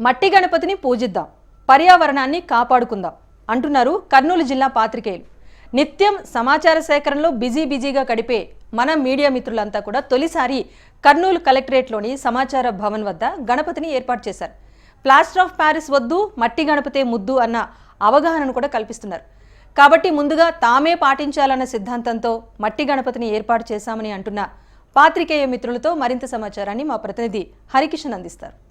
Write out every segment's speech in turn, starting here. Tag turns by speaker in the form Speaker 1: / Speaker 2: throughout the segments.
Speaker 1: మట్టి గణపతిని పూజిద్దాం. పర్యావరణాన్ని కాపాడుకుందాం. అంటున్నారు కర్నూలు జిల్లా పాత్రికేయులు. నిత్యం సమాచార సేకరణలో బిజీ బిజీగా గడిపే మన మీడియా మిత్రులంతా కూడా తొలిసారి కర్నూలు కలెక్టరేట్లోని సమాచార భవన్ వద్ద గణపతిని ఏర్పాటు చేశారు. ప్లాస్టర్ ఆఫ్ ప్యారిస్ వద్దు మట్టి గణపతే ముద్దు అన్న అవగాహనను కూడా కల్పిస్తున్నారు. కాబట్టి ముందుగా తామే పాటించాలన్న సిద్ధాంతంతో మట్టి గణపతిని ఏర్పాటు చేశామని అంటున్న పాత్రికేయ మిత్రులతో మరింత సమాచారాన్ని మా ప్రతినిధి హరికిషన్ అందిస్తారు.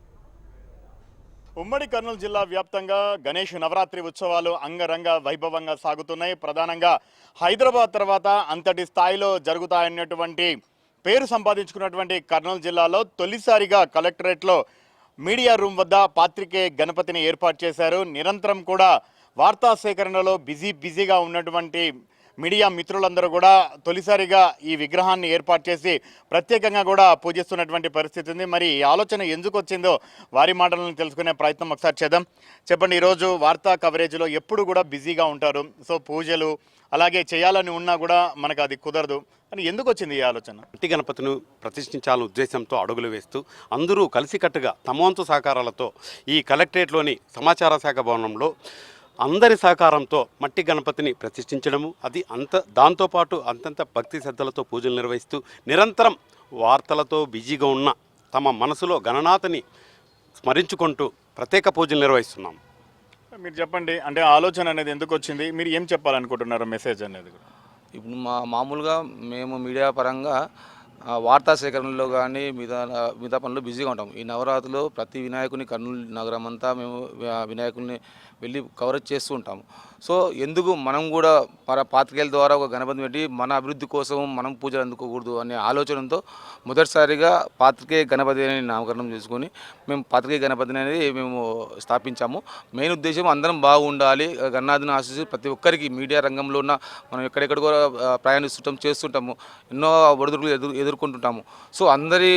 Speaker 2: ఉమ్మడి కర్నూలు జిల్లా వ్యాప్తంగా గణేష్ నవరాత్రి ఉత్సవాలు అంగరంగ వైభవంగా సాగుతున్నాయి. ప్రధానంగా హైదరాబాద్ తర్వాత అంతటి స్థాయిలో జరుగుతాయన్నటువంటి పేరు సంపాదించుకున్నటువంటి కర్నూలు జిల్లాలో తొలిసారిగా కలెక్టరేట్లో మీడియా రూమ్ వద్ద పాత్రికే గణపతిని ఏర్పాటు చేశారు. నిరంతరం కూడా వార్తా సేకరణలో బిజీ బిజీగా ఉన్నటువంటి మీడియా మిత్రులందరూ కూడా తొలిసారిగా ఈ విగ్రహాన్ని ఏర్పాటు చేసి ప్రత్యేకంగా కూడా పూజిస్తున్నటువంటి పరిస్థితి ఉంది. మరి ఈ ఆలోచన ఎందుకు వచ్చిందో వారి మాటలను తెలుసుకునే ప్రయత్నం ఒకసారి చేద్దాం. చెప్పండి ఈరోజు వార్తా కవరేజ్లో ఎప్పుడు కూడా బిజీగా ఉంటారు. సో పూజలు అలాగే చేయాలని ఉన్నా కూడా మనకు అది కుదరదు. అని ఎందుకు వచ్చింది ఈ ఆలోచన?
Speaker 3: ఇంటి గణపతిని ప్రతిష్ఠించాలనే ఉద్దేశంతో అడుగులు వేస్తూ అందరూ కలిసికట్టుగా తమ వంతు సహకారాలతో ఈ కలెక్టరేట్లోని సమాచార శాఖ భవనంలో అందరి సహకారంతో మట్టి గణపతిని ప్రతిష్ఠించడము అది అంత దాంతోపాటు అంతంత భక్తి శ్రద్ధలతో పూజలు నిర్వహిస్తూ నిరంతరం వార్తలతో బిజీగా ఉన్న తమ మనసులో గణనాథని స్మరించుకుంటూ ప్రత్యేక పూజలు నిర్వహిస్తున్నాం.
Speaker 2: మీరు చెప్పండి అంటే ఆలోచన అనేది ఎందుకు వచ్చింది? మీరు ఏం చెప్పాలనుకుంటున్నారు మెసేజ్ అనేది కూడా?
Speaker 4: ఇప్పుడు మా మామూలుగా మేము మీడియా పరంగా వార్తా సేకరణలో కానీ మిగతా మిగతా పనులు బిజీగా ఉంటాం. ఈ నవరాత్రిలో ప్రతి వినాయకుని కర్నూలు నగరం అంతా మేము వినాయకుడిని వెళ్ళి కవరేజ్ చేస్తూ ఉంటాము. సో ఎందుకు మనం కూడా మన పాత్రికేయుల ద్వారా ఒక గణపతి పెట్టి మన అభివృద్ధి కోసం మనం పూజలు అందుకోకూడదు అనే ఆలోచనతో మొదటిసారిగా పాత్రికేయ గణపతి అని నామకరణం చేసుకొని మేము పాత్రికేయ గణపతిని అనేది మేము స్థాపించాము. మెయిన్ ఉద్దేశం అందరం బాగుండాలి. గన్నాథుని ఆశిస్తూ ప్రతి ఒక్కరికి. మీడియా రంగంలో ఉన్న మనం ఎక్కడెక్కడ కూడా ప్రయాణిస్తుంటాం చేస్తుంటాము. ఎన్నో ఒడిదుడుకులు ఎదురు ఎదుర్కొంటుంటాము. సో అందరి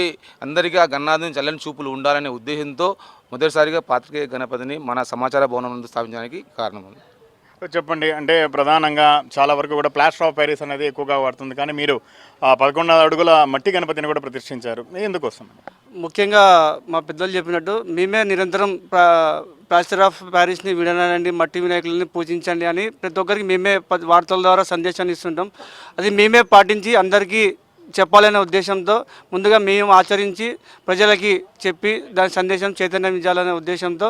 Speaker 4: అందరికీ ఆ గన్నాథుని చల్లని చూపులు ఉండాలనే ఉద్దేశంతో మొదటిసారిగా పాత్రికేయ గణపతిని మన సమాచార భవనం నందు స్థాపించడానికి కారణం.
Speaker 2: చెప్పండి. అంటే ప్రధానంగా చాలా వరకు కూడా ప్లాస్టర్ ఆఫ్ ప్యారిస్ అనేది ఎక్కువగా వాడుతుంది. కానీ మీరు ఆ పదకొండు అడుగుల మట్టి గణపతిని కూడా ప్రతిష్ఠించారు. ఎందుకోసం?
Speaker 5: ముఖ్యంగా మా పెద్దలు చెప్పినట్టు మేమే నిరంతరం ప్లాస్టర్ ఆఫ్ ప్యారిస్ని విడనాడండి మట్టి వినాయకులని పూజించండి అని ప్రతి ఒక్కరికి మేమే వార్తల ద్వారా సందేశాన్ని ఇస్తుంటాం. అది మేమే పాటించి అందరికీ చెప్పాలనే ఉద్దేశంతో ముందుగా మేము ఆచరించి ప్రజలకి చెప్పి దాని సందేశం చైతన్యమించాలనే ఉద్దేశంతో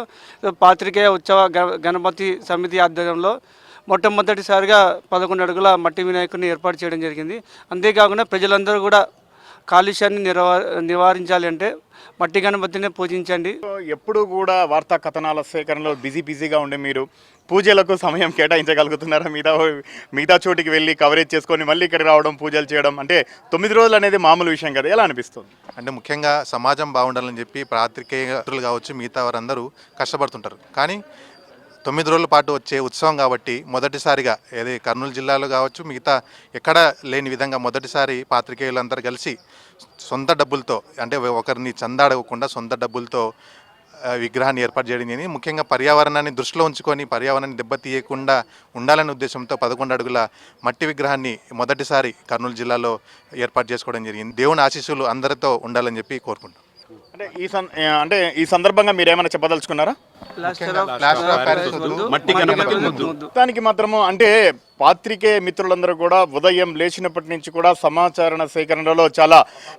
Speaker 5: పాత్రికేయ ఉత్సవ గ- గణపతి సమితి ఆధ్వర్యంలో మొట్టమొదటిసారిగా పదకొండు అడుగుల మట్టి వినాయకుడిని ఏర్పాటు చేయడం జరిగింది. అంతేకాకుండా ప్రజలందరూ కూడా కాలుష్యాన్ని నిరవా నివారించాలి అంటే మట్టి గణపతినే పూజించండి.
Speaker 2: ఎప్పుడు కూడా వార్తా కథనాల సేకరణలో బిజీ బిజీగా ఉండే మీరు పూజలకు సమయం కేటాయించగలుగుతున్నారా? మిగతా మిగతా చోటికి వెళ్ళి కవరేజ్ చేసుకొని మళ్ళీ ఇక్కడికి రావడం పూజలు చేయడం అంటే తొమ్మిది రోజులు అనేది మామూలు విషయం కదా. ఎలా అనిపిస్తుంది?
Speaker 6: అంటే ముఖ్యంగా సమాజం బాగుండాలని చెప్పి పాత్రికేయులు కావచ్చు మిగతా వారందరూ కష్టపడుతుంటారు. కానీ తొమ్మిది రోజుల పాటు వచ్చే ఉత్సవం కాబట్టి మొదటిసారిగా ఏది కర్నూలు జిల్లాలో కావచ్చు మిగతా ఎక్కడ లేని విధంగా మొదటిసారి పాత్రికేయులందరూ కలిసి సొంత డబ్బులతో అంటే ఒకరిని చందాడకుండా సొంత డబ్బులతో విగ్రహాన్ని ఏర్పాటు చేయడం ముఖ్యంగా పర్యావరణాన్ని దృష్టిలో ఉంచుకొని పర్యావరణాన్ని దెబ్బతీయకుండా ఉండాలనే ఉద్దేశంతో పదకొండు అడుగుల మట్టి విగ్రహాన్ని మొదటిసారి కర్నూలు జిల్లాలో ఏర్పాటు చేసుకోవడం జరిగింది. దేవుని ఆశీస్సులు అందరితో ఉండాలని చెప్పి కోరుకుంటాం
Speaker 2: అంటే ఈ సం అంటే ఈ సందర్భంగా మీరు ఏమైనా చెప్పదలుచుకున్నారా. దానికి మాత్రము అంటే పాత్రికే మిత్రులందరూ కూడా ఉదయం లేచినప్పటి నుంచి కూడా సమాచార సేకరణలో చాలా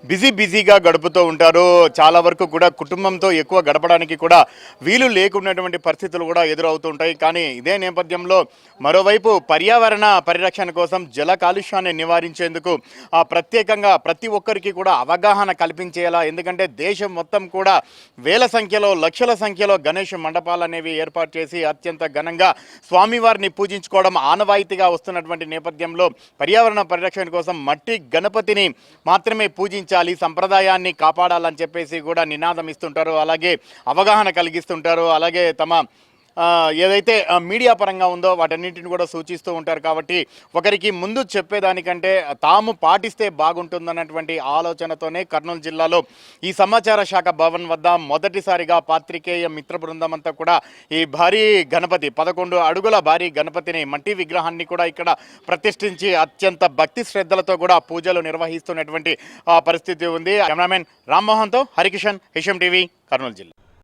Speaker 2: బిజీ బిజీగా గడుపుతూ ఉంటారు. చాలా వరకు కూడా కుటుంబంతో ఎక్కువ గడపడానికి కూడా వీలు లేకున్నటువంటి పరిస్థితులు కూడా ఎదురవుతూ ఉంటాయి. కానీ ఇదే నేపథ్యంలో మరోవైపు పర్యావరణ పరిరక్షణ కోసం జల కాలుష్యాన్ని నివారించేందుకు ఆ ప్రత్యేకంగా ప్రతి ఒక్కరికి కూడా అవగాహన కల్పించేలా ఎందుకంటే దేశం మొత్తం మొత్తం కూడా వేల సంఖ్యలో లక్షల సంఖ్యలో గణేష్ మండపాలు అనేవి ఏర్పాటు చేసి అత్యంత ఘనంగా స్వామివారిని పూజించుకోవడం ఆనవాయితీగా వస్తున్నటువంటి నేపథ్యంలో పర్యావరణ పరిరక్షణ కోసం మట్టి గణపతిని మాత్రమే పూజించాలి సంప్రదాయాన్ని కాపాడాలని చెప్పేసి కూడా నినాదం ఇస్తుంటారు. అలాగే అవగాహన కలిగిస్తుంటారు. అలాగే తమ ఏదైతే మీడియా పరంగా ఉందో వాటన్నింటిని కూడా సూచిస్తూ ఉంటారు కాబట్టి ఒకరికి ముందు చెప్పేదానికంటే తాము పాటిస్తే బాగుంటుందన్నటువంటి ఆలోచనతోనే కర్నూలు జిల్లాలో ఈ సమాచార శాఖ భవన్ వద్ద మొదటిసారిగా పాత్రికేయ మిత్ర బృందం అంతా కూడా ఈ భారీ గణపతి పదకొండు అడుగుల భారీ గణపతిని మట్టి విగ్రహాన్ని కూడా ఇక్కడ ప్రతిష్ఠించి అత్యంత భక్తి శ్రద్ధలతో కూడా పూజలు నిర్వహిస్తున్నటువంటి పరిస్థితి ఉంది. కెమెరామెన్ రామ్మోహన్తో హరికిషన్ హిషం టీవీ కర్నూలు జిల్లా.